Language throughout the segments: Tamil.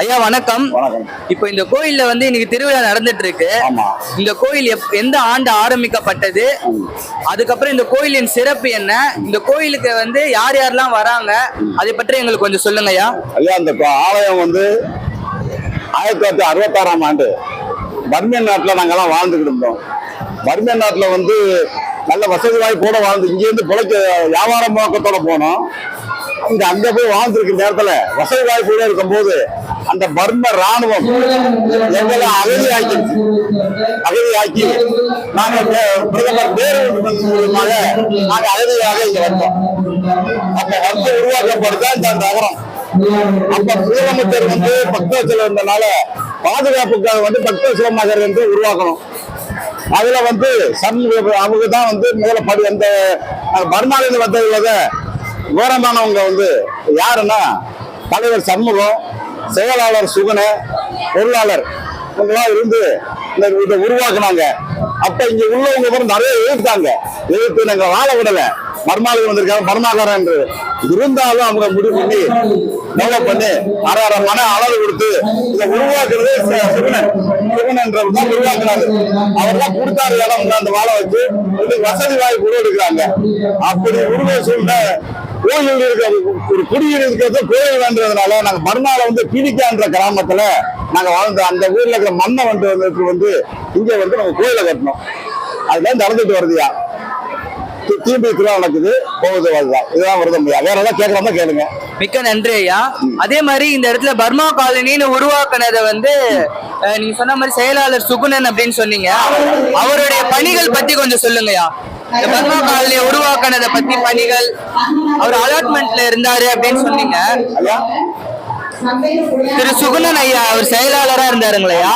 ஐயா வணக்கம். இப்போ இந்த கோயில்ல வந்து இன்னைக்கு திருவிழா நடந்துட்டு இருக்கு இந்த கோயில் எந்த ஆண்டு ஆரம்பிக்கப்பட்டது? அதுக்கப்புறம் இந்த கோயிலின் சிறப்பு என்ன? இந்த கோயிலுக்கு வந்து யார் யாரெல்லாம் வராங்க? அதை பற்றி எங்களுக்கு கொஞ்சம் சொல்லுங்க ஐயா. ஐயா இந்த ஆலயம் வந்து ஆயிரத்தி தொள்ளாயிரத்தி அறுபத்தாறாம் ஆண்டு பர்மியன் நாட்டில் நாங்கெல்லாம் வாழ்ந்துக்கிட்டு இருந்தோம். பர்மியன் நாட்டில் வந்து நல்ல வசதி வாய்ப்போட வாழ்ந்து இங்கேருந்து பிழைக்க வியாபார நோக்கத்தோட போனோம். இங்க அங்க போய் வாழ்ந்துருக்க நேரத்துல வசதி இருக்கும் போது அந்த பர்ம ராணுவம் எங்களை அகதியாக்கி அகதியாக்கி நாங்க பிரதமர் நேரு மூலமாக நாங்க அகதியாக இங்க வந்தோம். அப்ப வந்து உருவாக்கப்படுதான் இந்த நகரம். அப்ப முதலமைச்சர் வந்து பக்தவச்சல இருந்தனால பாதுகாப்புக்காக வந்து பக்தவச்சல நகர் என்று உருவாக்கணும். அதுல வந்து சன் அவங்க தான் வந்து முதல்ல படி அந்த பர்மாலேருந்து வந்ததுல கோரமானவங்க வந்து யாருன்னா தலைவர் சண்முகம் செயலாளர் சுகன பொருளாளர் இவங்கெல்லாம் இருந்து இந்த இதை உருவாக்குனாங்க. அப்ப இங்க உள்ளவங்க கூட நிறைய எதிர்த்தாங்க எதிர்த்து நாங்க வாழ விடல. மர்மாளர் வந்திருக்காங்க மர்மாகாரன் என்று. இருந்தாலும் அவங்க முடிவு பண்ணி டெவலப் பண்ணி அரை மன அளவு கொடுத்து இதை உருவாக்குறது சிவனன் சிவன் என்றவர் தான் உருவாக்குறாரு. அவர் தான் கொடுத்தாரு இடம் அந்த வாழை வச்சு. வசதி வாய்ப்பு உருவெடுக்கிறாங்க அப்படி உருவ சூழ்நிலை கோயில் இருக்கிறது ஒரு குடியில் இருக்கிறது கோயில் வேண்டதுனால நாங்க மறுநாள் வந்து பிடிக்கான்ற கிராமத்துல நாங்க வாழ்ந்த அந்த ஊர்ல இருக்கிற மண்ணை வந்து வந்து வந்து இங்க வந்து நம்ம கோயிலை கட்டணும் அதுதான் நடந்துட்டு வருதுயா தி- தீம்பி திருவிழா நடக்குது போகுது வருதுதான் இதுதான் வருது முடியா வேற ஏதாவது கேட்கலாமா? கேளுங்க. மிக்க நன்றி ஐயா. அதே மாதிரி இந்த இடத்துல பர்மா காலனின்னு உருவாக்குனதை வந்து அஹ், நீங்க சொன்ன மாதிரி செயலாளர் சுகுணன் அப்படின்னு சொன்னீங்க. அவருடைய பணிகள் பத்தி கொஞ்சம் சொல்லுங்கய்யா இந்த பர்மா காலனியை உருவாக்குனதை பத்தி பணிகள் அவர் அலாட்மெண்ட்ல இருந்தாரு அப்படின்னு சொன்னீங்க. ஐயா திரு சுகுணன் ஐயா அவர் செயலாளரா இருந்தாருங்களையா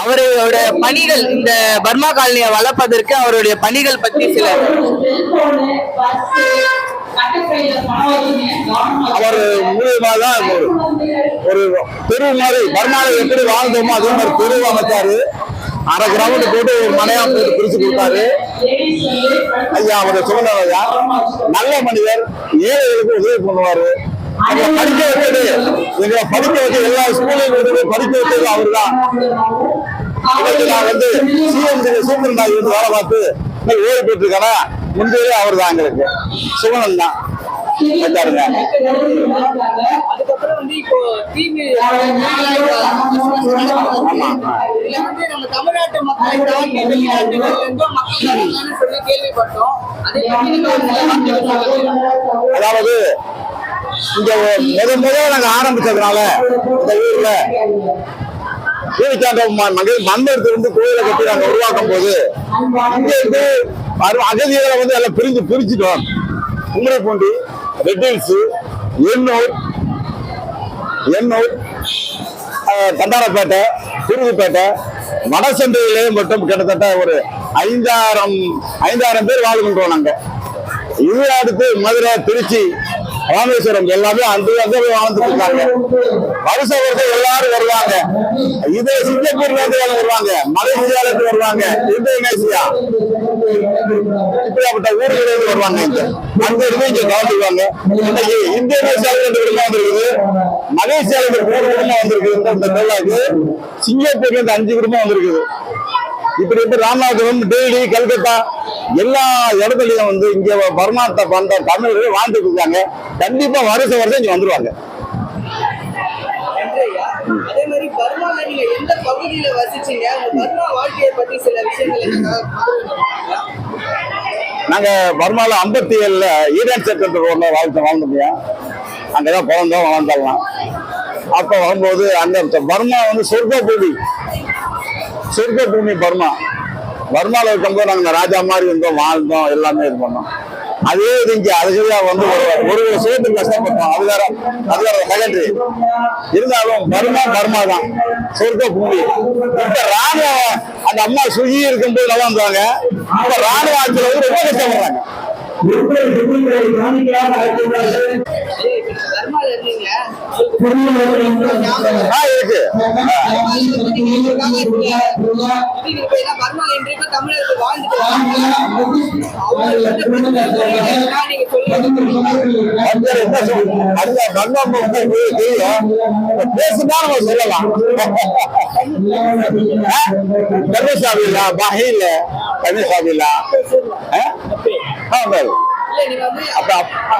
அவரோட பணிகள் இந்த பர்மா காலனியை வளர்ப்பதற்கு அவருடைய பணிகள் பத்தி சில அவர் மூலியமா தான் ஒரு ஒரு தெரு மாதிரி பர்மாவில் எப்படி வாழ்ந்தோமோ அதே மாதிரி தெருவு அமைச்சாரு. அரை கிரவுண்ட் போட்டு ஒரு மனையா போட்டு பிரிச்சு கொடுத்தாரு. ஐயா அவருடைய சுகந்தர் ஐயா. நல்ல மனிதர் ஏழைகளுக்கு உதவி பண்ணுவாரு. படிக்க வச்சது எங்களை படிக்க வச்சது எல்லா ஸ்கூலையும் கொண்டு படிக்க வச்சது அவர் தான் நான் வந்து சிஎம் சூப்பர் தாய் வந்து வேலை பார்த்து இன்னைக்கு ஓடி போயிட்டு இருக்கானா அவர் தான் எங்களுக்கு. சுகனன் தான். அதுக்கப்புறம் வந்து இப்போ டிவி வந்து நம்ம தமிழ்நாட்டு மக்களை தாண்டி வெளிநாட்டுகள்ல இருந்தும் மக்கள் வராங்கன்னு சொல்லி கேள்விப்பட்டோம். அதை பத்தி நீங்க ஒரு சில வார்த்தைகள் சொல்லுங்க. அதாவது இங்க முத முதல்ல நாங்க ஆரம்பிச்சதுனால இந்த ஊர்ல மகள் மண்ணெடுத்து வந்து கோயிலை கட்டி நாங்க உருவாக்கும் போது இங்க இருந்து அகதிகளை வந்து எல்லாம் பிரிஞ்சு பிரிச்சுட்டோம். குமரிப்பூண்டி ரெட்டில்ஸ் எண்ணூர் எண்ணூர் கண்டாரப்பேட்டை குருகுப்பேட்டை திருவிப்பேட்டை வடசென்றையிலே மட்டும் கிட்டத்தட்ட ஒரு ஐந்தாயிரம் ஐந்தாயிரம் பேர் வாழ்கின்றோம் நாங்கள் இது அடுத்து மதுரை திருச்சி ராமேஸ்வரம் எல்லாமே அந்த அங்க போய் வாழ்ந்துட்டு இருக்காங்க. வருஷம் வருஷம் எல்லாரும் வருவாங்க. இது சிங்கப்பூர்ல இருந்து வருவாங்க. மலேசியால இருந்து வருவாங்க இந்தோனேசியா இப்படியாப்பட்ட ஊர்களில் இருந்து வருவாங்க இங்க. அங்க இருந்து இங்க கலந்துருவாங்க இன்னைக்கு இந்தோனேசியால இருந்து குடும்பம் வந்திருக்குது. மலேசியால இருந்து மூணு குடும்பம் வந்திருக்குது. இந்த- இந்த சிங்கப்பூர்ல இருந்து அஞ்சு குடும்பம் வந்திருக்குது. இப்படி இப்படி ராமநாதபுரம் டெல்லி கல்கத்தா எல்லா இடத்துலயும் வந்து இங்க பர்மாத்த பண்ற தமிழர்கள் வாழ்ந்துட்டு இருக்காங்க. கண்டிப்பா வருஷம் வருஷம் இங்க வந்துருவாங்க. அதே மாதிரி பர்மால நீங்க எந்த பகுதியில வசிச்சீங்க? உங்க பர்மா வாழ்க்கையை பத்தி சில விஷயங்கள். நாங்க பர்மால ஐம்பத்தி ஏழுல ஈரான் சட்டத்தில் ஒன்று வாழ்த்து வாழ்ந்தோம்யா அங்கதான் பிறந்தோம் வளர்ந்தோம். அப்ப வரும்போது அந்த பர்மா வந்து சொர்க்க பூமி சொர்க்க பூமி பர்மா. பர்மாவில் இருக்கும்போது நாங்கள் இந்த ராஜா மாதிரி இருந்தோம் வாழ்ந்தோம் எல்லாமே இது பண்ணோம். அதே இது இங்க அதுக்குதா வந்து ஒரு ஒரு வருஷத்துக்கு கஷ்டப்பட்டோம். அது வேற அது வேற செகண்டரி இருந்தாலும் பர்மா பர்மா தான். சொர்க்க பூமி இப்ப ராணுவ அந்த அம்மா சுகி இருக்கும்போது நல்லா இருந்தாங்க. இப்ப ராணுவ ஆட்சியில் வந்து ரொம்ப கஷ்டப்படுறாங்க. இருக்கு. ஆ. சொல்லலாம் கருணசாமிலா பஹில கருணசாமிலா ஆமாம் இல்ல வந்து அப்ப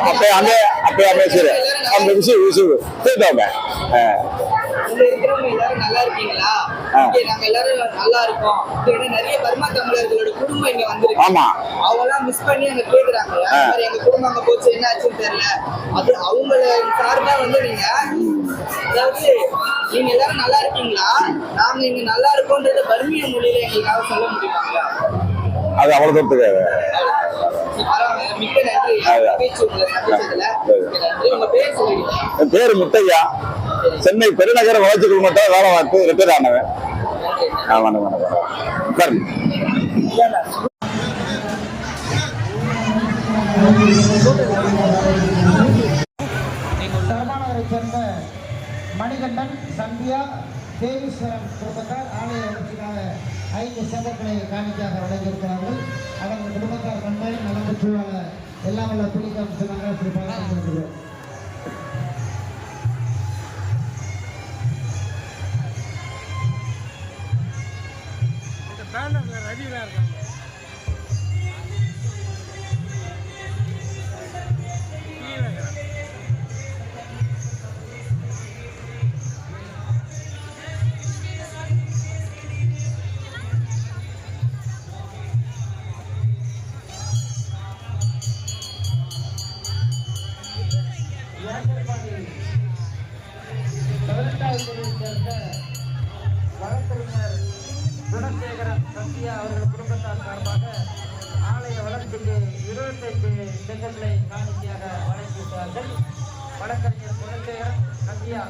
அப்ப அந்த அப்ப அமைச்சர் அந்த விஷயம் விஷயம் கேட்டோமே. இங்க இருக்கிறவங்க எல்லாரும் நல்லா இருக்கீங்களா? ஆ. இங்க நாங்க எல்லாரும் நல்லா இருக்கோம். இங்க வந்து நிறைய பர்மா தமிழர்களோட குடும்பம் இங்க வந்திருக்கு. ஆமா. அவங்க எல்லாம் மிஸ் பண்ணி அங்க கேக்குறாங்க. எங்க குடும்பம் அங்க போச்சு என்ன ஆச்சுன்னு தெரியல. அது அவங்கள சார்பா வந்து நீங்க அதாவது நீங்க எல்லாரும் நல்லா இருக்கீங்களா? நாங்க இங்க நல்லா இருக்கோன்றது பர்மிய மொழியில எங்களுக்காக சொல்ல முடியுமாங்களா அது அவ்வளவு தூரத்துக்கு பேர் சொல்லிடுங்க என் பேரு முத்தையா. சென்னை பெருநகர வளர்ச்சி குழுமத்தில் வேலை பார்த்து ரிட்டையர் ஆனவன். ஆ வணக்கம் வணக்கம். உட்காருங்க. மணிகண்டன் சந்தியா தேவீஸ்வரன் குடும்பத்தார் ஆலய வளர்ச்சிக்காக ஐந்து சேதங்களை காணிக்காக வழங்கியிருக்கிறார்கள். அவர்கள் குடும்பத்தார் நன்மை நலம்பு சூழல எல்லாம் உள்ள துணிக்கம் சொன்னாங்க சிறப்பாக இருக்கிறோம் பதினெட்டாவது சத்யா அவர்கள் குடும்பத்தார் சார்பாக ஆலய வளர்ச்சிக்கு இருபத்தைந்து செங்கல்களை காணிக்கையாக வழங்கியிருக்கிறார்கள். வழக்கறிஞர் குழந்தையர் சத்யா